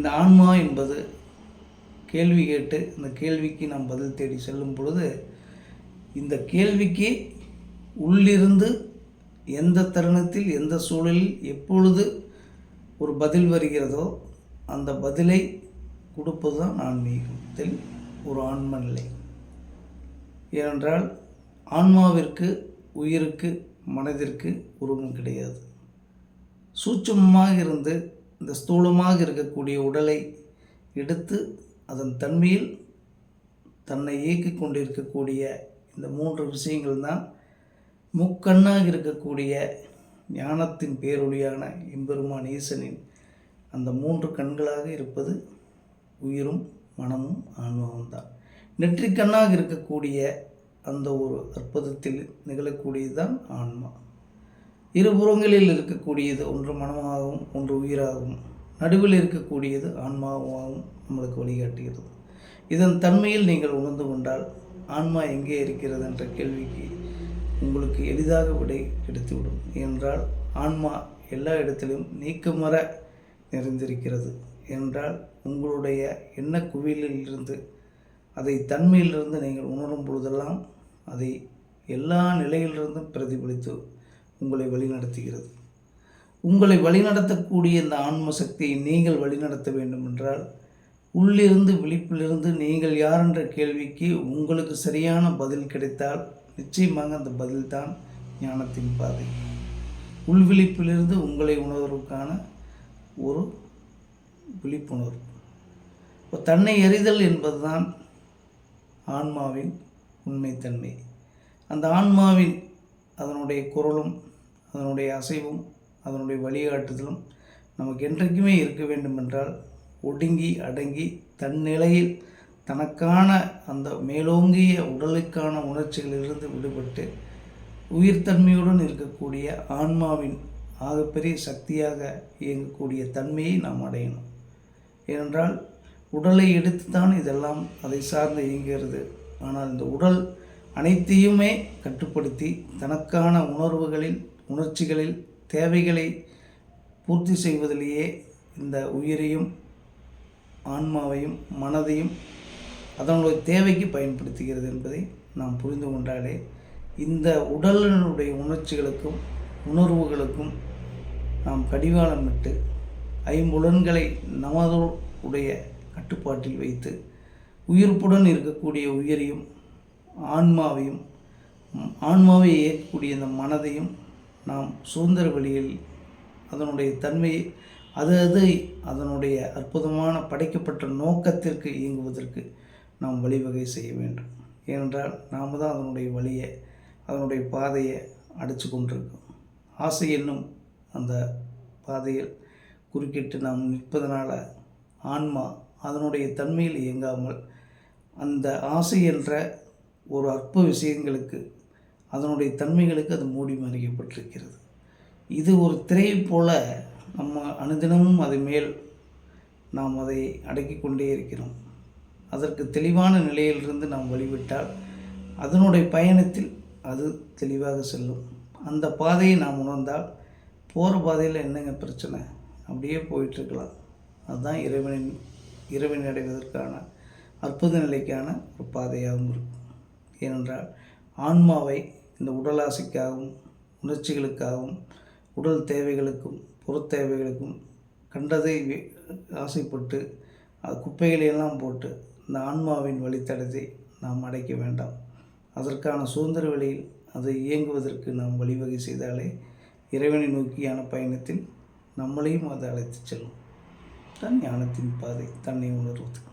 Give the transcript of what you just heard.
இந்த ஆன்மா என்பது கேள்வி கேட்டு இந்த கேள்விக்கு நாம் பதில் தேடி செல்லும் பொழுது இந்த கேள்விக்கு உள்ளிருந்து எந்த தருணத்தில் எந்த சூழலில் எப்பொழுது ஒரு பதில் வருகிறதோ அந்த பதிலை கொடுப்பது தான் ஆன்மீகத்தில் ஒரு ஆன்ம நிலை. ஏனென்றால் ஆன்மாவிற்கு உயிருக்கு மனதிற்கு உருவம் கிடையாது. சூட்சமாக இருந்து இந்த ஸ்தூலமாக இருக்கக்கூடிய உடலை எடுத்து அதன் தன்மையில் தன்னை இயக்கிக் கொண்டிருக்கக்கூடிய இந்த மூன்று விஷயங்கள் தான் முக்கண்ணாக இருக்கக்கூடிய ஞானத்தின் பேரொழியான எம்பெருமான் ஈசனின் அந்த மூன்று கண்களாக இருப்பது உயிரும் மனமும் ஆன்மாவும் தான் நெற்றிக்கண்ணாக இருக்கக்கூடிய அந்த ஒரு அற்புதத்தில் நிகழக்கூடியது தான் ஆன்மா. இருபுறங்களில் இருக்கக்கூடியது ஒன்று மனமாகவும் ஒன்று உயிராகவும். நடுவில் இருக்கக்கூடியது ஆன்மாவாகவும் நம்மளுக்கு வழிகாட்டுகிறது இதன் தன்மையில் நீங்கள் உணர்ந்து கொண்டால் ஆன்மா எங்கே இருக்கிறது என்ற கேள்விக்கு உங்களுக்கு எளிதாக விடை கிடைத்துவிடும். என்றால் ஆன்மா எல்லா இடத்திலும் நீக்கமர நிறைந்திருக்கிறது. என்றால் உங்களுடைய எண்ண குவியலிலிருந்து அதை தன்மையிலிருந்து நீங்கள் உணரும் பொழுதெல்லாம் அதை எல்லா நிலையிலிருந்தும் பிரதிபலித்து உங்களை வழிநடத்துகிறது. உங்களை வழிநடத்தக்கூடிய இந்த ஆன்ம சக்தியை நீங்கள் வழிநடத்த வேண்டும் என்றால் உள்ளிருந்து விழிப்பிலிருந்து நீங்கள் யார் என்ற கேள்விக்கு உங்களுக்கு சரியான பதில் கிடைத்தால் நிச்சயமாக அந்த பதில்தான் ஞானத்தின் பாதை. உள்விழிப்பிலிருந்து உங்களை உணர்வுக்கான ஒரு விழிப்புணர்வு. இப்போ தன்னை எறிதல் என்பதுதான் ஆன்மாவின் உண்மைத்தன்மை. அந்த ஆன்மாவின் அதனுடைய குரலும் அதனுடைய அசைவும் அதனுடைய வழிகாட்டுதலும் நமக்கு என்றைக்குமே இருக்க வேண்டும் என்றால் ஒடுங்கி அடங்கி தன் நிலையில் தனக்கான அந்த மேலோங்கிய உடலுக்கான உணர்ச்சிகளிலிருந்து விடுபட்டு உயிர்த்தன்மையுடன் இருக்கக்கூடிய ஆன்மாவின் ஆகப்பெரிய சக்தியாக இயங்கக்கூடிய தன்மையை நாம் அடையணும். ஏனென்றால் உடலை எடுத்துத்தான் இதெல்லாம் அதை சார்ந்து இயங்குகிறது. ஆனால் இந்த உடல் அனைத்தையுமே கட்டுப்படுத்தி தனக்கான உணர்வுகளில் உணர்ச்சிகளில் தேவைகளை பூர்த்தி செய்வதிலேயே இந்த உயிரையும் ஆன்மாவையும் மனதையும் அதனுடைய தேவைக்கு பயன்படுத்துகிறது என்பதை நாம் புரிந்து கொண்டாலே இந்த உடலினுடைய உணர்ச்சிகளுக்கும் உணர்வுகளுக்கும் நாம் கடிவாளமிட்டு ஐம்புலன்களை நமது உடைய கட்டுப்பாட்டில் வைத்து உயிர்ப்புடன் இருக்கக்கூடிய உயிரையும் ஆன்மாவையும் ஆன்மாவை இயக்கக்கூடிய இந்த மனதையும் நாம் சுதந்திர வழியில் அதனுடைய தன்மையை அது அது அதனுடைய அற்புதமான படைக்கப்பட்ட நோக்கத்திற்கு இயங்குவதற்கு நாம் வழிவகை செய்ய வேண்டும். ஏனென்றால் நாம் தான் அதனுடைய வழியை அதனுடைய பாதையை அடைச்சு கொண்டிருக்கோம். ஆசை என்னும் அந்த பாதையில் குறுக்கிட்டு நாம் நிற்பதனால் ஆன்மா அதனுடைய தன்மையில் இயங்காமல் அந்த ஆசை என்ற ஒரு அற்ப விஷயங்களுக்கு அதனுடைய தன்மைகளுக்கு அது மூடி மறைக்கப்பட்டிருக்கிறது. இது ஒரு திரை போல நம்ம அனுதினமும் அது மேல் நாம் அதை அடக்கி கொண்டே இருக்கிறோம். அதற்கு தெளிவான நிலையிலிருந்து நாம் வழிவிட்டால் அதனுடைய பயணத்தில் அது தெளிவாக செல்லும். அந்த பாதையை நாம் உணர்ந்தால் போகிற பாதையில் என்னங்க பிரச்சனை? அப்படியே போயிட்டுருக்கலாம். அதுதான் இறைவனின் இறைவனை அடைவதற்கான அற்புத நிலைக்கான ஒரு பாதையாகவும் இருக்கும். ஏனென்றால் ஆன்மாவை இந்த உடலாசைக்காகவும் உணர்ச்சிகளுக்காகவும் உடல் தேவைகளுக்கும் பொருத்தேவைகளுக்கும் கண்டதை ஆசைப்பட்டு அது குப்பைகளையெல்லாம் போட்டு இந்த ஆன்மாவின் வழித்தடத்தை நாம் அடைக்க வேண்டாம். அதற்கான சுதந்திர வழியில் அதை இயங்குவதற்கு நாம் வழிவகை செய்தாலே இறைவனை நோக்கியான பயணத்தில் நம்மளையும் அது அழைத்துச் செல்லும். தன் ஞானத்தின் பாதை. தன்னை உணர்வது.